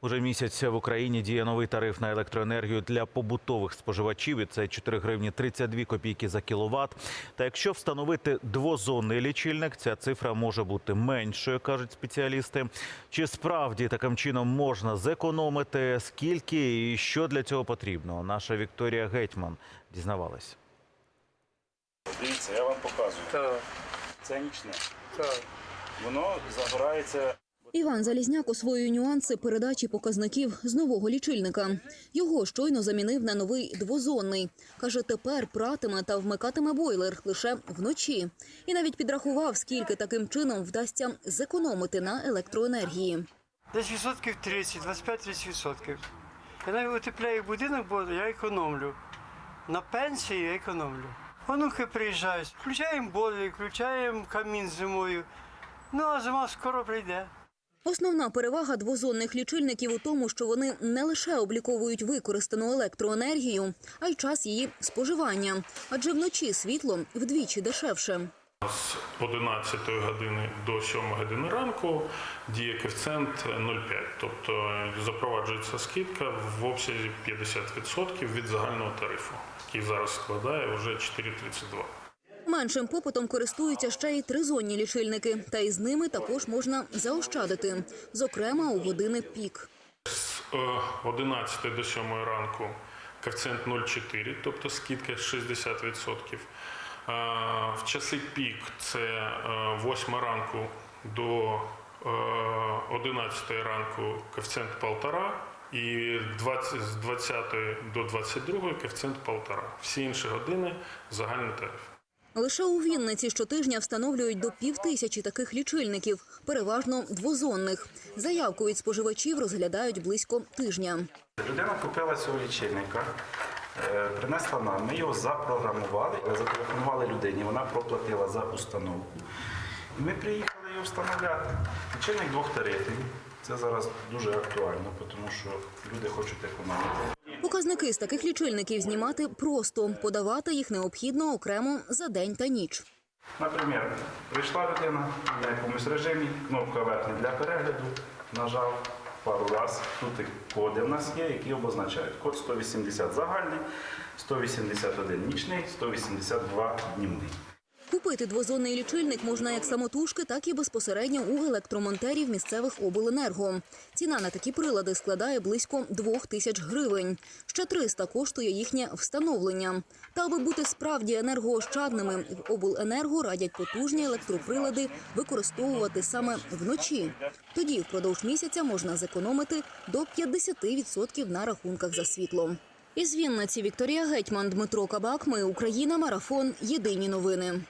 Уже місяць в Україні діє новий тариф на електроенергію для побутових споживачів. і Це 4 гривні 32 копійки за кіловат. Та якщо встановити двозонний лічильник, ця цифра може бути меншою, кажуть спеціалісти. Чи справді таким чином можна зекономити? Скільки і що для цього потрібно? Наша Вікторія Гетьман дізнавалась. Дивіться, я вам показую. Так, Це нічне. так. Воно загорається. Іван Залізняк освоює нюанси передачі показників з нового лічильника. Його щойно замінив на новий двозонний. Каже, тепер пратиме та вмикатиме бойлер лише вночі. І навіть підрахував, скільки таким чином вдасться зекономити на електроенергії. Десь відсотків 30, 25-30 відсотків. Я навіть утепляю будинок, бо я економлю. На пенсії я економлю. Онуки приїжджають, включаємо бойлер, включаємо камін зимою. Ну а зима скоро прийде. Основна перевага двозонних лічильників у тому, що вони не лише обліковують використану електроенергію, а й час її споживання. Адже вночі світло вдвічі дешевше. З 11 години до 7 години ранку діє коефіцієнт 0,5, тобто запроваджується скидка в обсязі 50% від загального тарифу, який зараз складає вже 4,32. Меншим попитом користуються ще й тризонні лічильники, та із ними також можна заощадити, зокрема у години пік. З е, 11 до 7 ранку коефіцієнт 0,4, тобто скидка 60%. Е, В часи пік це е, 8 ранку до е, 11 ранку коефіцієнт 1,5 і 20, з 20 до 22 коефіцієнт 1,5. Всі інші години загальний тариф. Лише у Вінниці щотижня встановлюють до півтисячі таких лічильників, переважно двозонних. Заявку від споживачів розглядають близько тижня. Людина купила цього лічильника, е, принесла нам, ми його запрограмували, але зателефонували людині, вона проплатила за установку. Ми приїхали його встановляти. Лічильник двох тарифів. Це зараз дуже актуально, тому що люди хочуть економити. Показники з таких лічильників знімати просто, подавати їх необхідно окремо за день та ніч. Наприклад, прийшла людина на якомусь режимі, кнопка верхня для перегляду, нажав пару разів. Тут коди в нас є, які обозначають. Код 180 загальний, 181 нічний, 182 днівний. Купити двозонний лічильник можна як самотужки, так і безпосередньо у електромонтерів місцевих обленерго. Ціна на такі прилади складає близько двох тисяч гривень. Ще 300 коштує їхнє встановлення. Та аби бути справді енергоощадними, в обленерго радять потужні електроприлади використовувати саме вночі. Тоді впродовж місяця можна зекономити до 50% на рахунках за світло. Із Вінниці Вікторія Гетьман, Дмитро Кабак. Ми Україна. Марафон. Єдині новини.